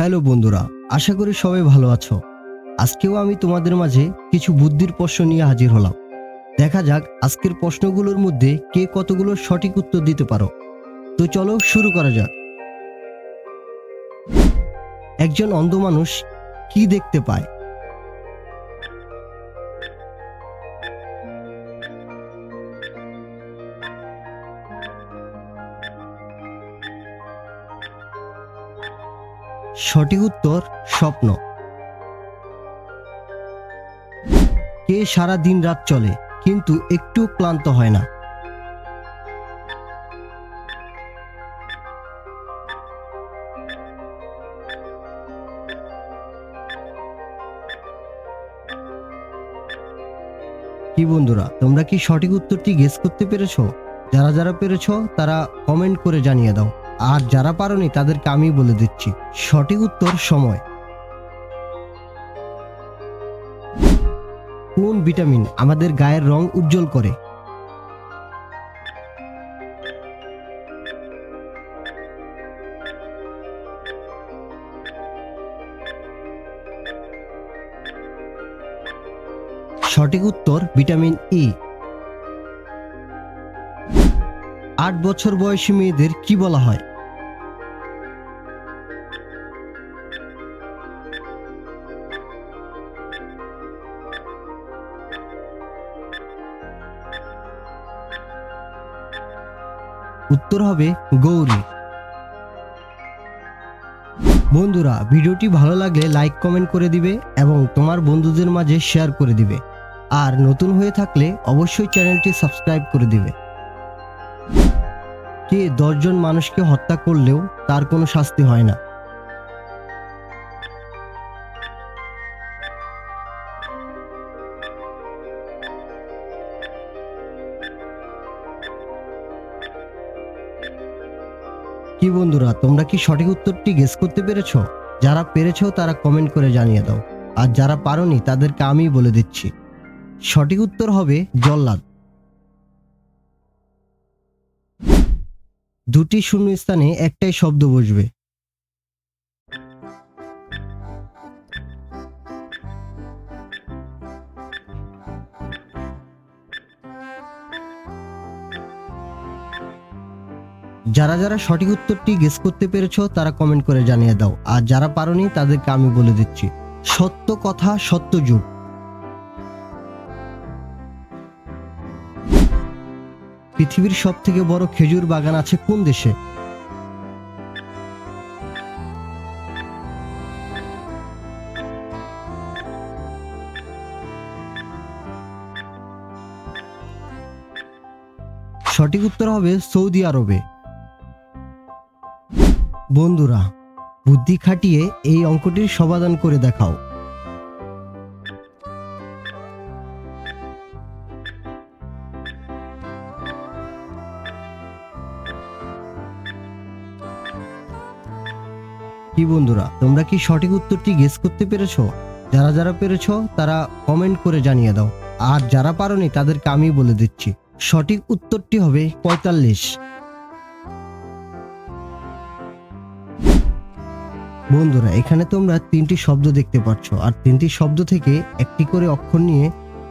Hello বন্ধুরা, আশা করি সবাই ভালো আছো। আজকেও আমি তোমাদের মাঝে কিছু বুদ্ধির প্রশ্ন নিয়ে হাজির হলাম। দেখা যাক আজকের প্রশ্নগুলোর মধ্যে কে কতগুলো সঠিক উত্তর দিতে পারো। তো চলো শুরু করা যাক। একজন অন্ধ মানুষ কি দেখতে পায়? সঠিক উত্তর স্বপ্ন। কে সারা দিন রাত চলে, কিন্তু একটু ক্লান্ত হয় না? কি বন্ধুরা, তোমরা কি সঠিক উত্তরটি গেস করতে পেরেছ? যারা যারা পেরেছ, তারা কমেন্ট করে জানিয়ে দাও। আর যারা পারোনি তাদেরকে আমি বলে দিচ্ছি। সঠিক উত্তর সময়। কোন ভিটামিন আমাদের গায়ের রং উজ্জ্বল করে? সঠিক উত্তর ভিটামিন ই। আট বছর বয়সী মেয়েদের কি বলা হয়? উত্তর হবে গৌরী। বন্ধুরা, ভিডিওটি ভালো লাগলে লাইক কমেন্ট করে দিবে এবং তোমার বন্ধুদের মাঝে শেয়ার করে দিবে। আর নতুন হয়ে থাকলে অবশ্যই চ্যানেলটি সাবস্ক্রাইব করে দিবে। কে দশজন মানুষকে হত্যা করলেও তার কোনো শাস্তি হয় না। কি বন্ধুরা, তোমরা কি সঠিক উত্তরটি গেস করতে পেরেছ? যারা পেরেছ তারা কমেন্ট করে জানিয়ে দাও। আর যারা পারোনি তাদেরকে আমি বলে দিচ্ছি। সঠিক উত্তর হবে জল্লাদ। দুটি শূন্য স্থানে একটাই শব্দ বসবে। যারা যারা সঠিক উত্তরটি গেস করতে পেরেছ, তারা কমেন্ট করে জানিয়ে দাও। আর যারা পারোনি, তাদেরকে আমি বলে দিচ্ছি, সত্য কথা, সত্য যুগ। পৃথিবীর সব থেকে বড় খেজুর বাগান আছে কোন দেশে? সঠিক উত্তর হবে সৌদি আরবে। বন্ধুরা, বুদ্ধি খাটিয়ে এই অঙ্কটির সমাধান করে দেখাও। কি বন্ধুরা, তোমরা কি সঠিক উত্তরটি গেস করতে পেরেছ? যারা যারা পেরেছ, তারা কমেন্ট করে জানিয়ে দাও। আর যারা পারোনি, তাদেরকে আমি বলে দিচ্ছি। সঠিক উত্তরটি হবে পঁয়তাল্লিশ। বন্ধুরা, এখানে তোমরা তিনটি শব্দ দেখতে পাচ্ছ। আর তিনটি শব্দ থেকে একটি করে অক্ষর নিয়ে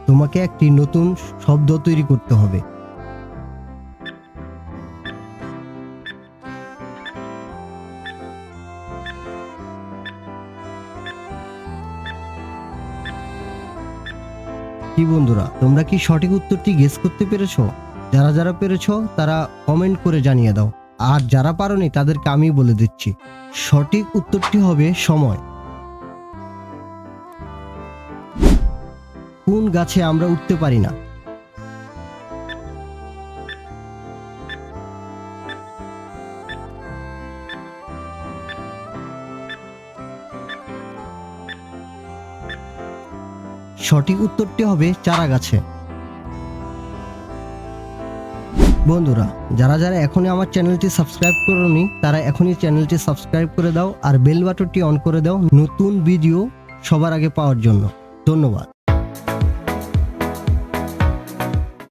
তোমাকে একটি নতুন শব্দ তৈরি করতে হবে। কি বন্ধুরা, তোমরা কি সঠিক উত্তরটি গেস করতে পেরেছ? যারা যারা পেরেছ, তারা কমেন্ট করে জানিয়ে দাও। আর যারা পারোনি তাদেরকে আমি বলে দিচ্ছি। সঠিক উত্তরটি হবে সময়। কোন গাছে আমরা উঠতে পারি না? সঠিক উত্তরটি হবে চারা গাছে বন্ধুরা, যারা যারা এখনই আমার চ্যানেলটি সাবস্ক্রাইব করনি, তারা এখনই চ্যানেলটি সাবস্ক্রাইব করে দাও আর বেল বাটনটি অন করে দাও নতুন ভিডিও সবার আগে পাওয়ার জন্য। ধন্যবাদ।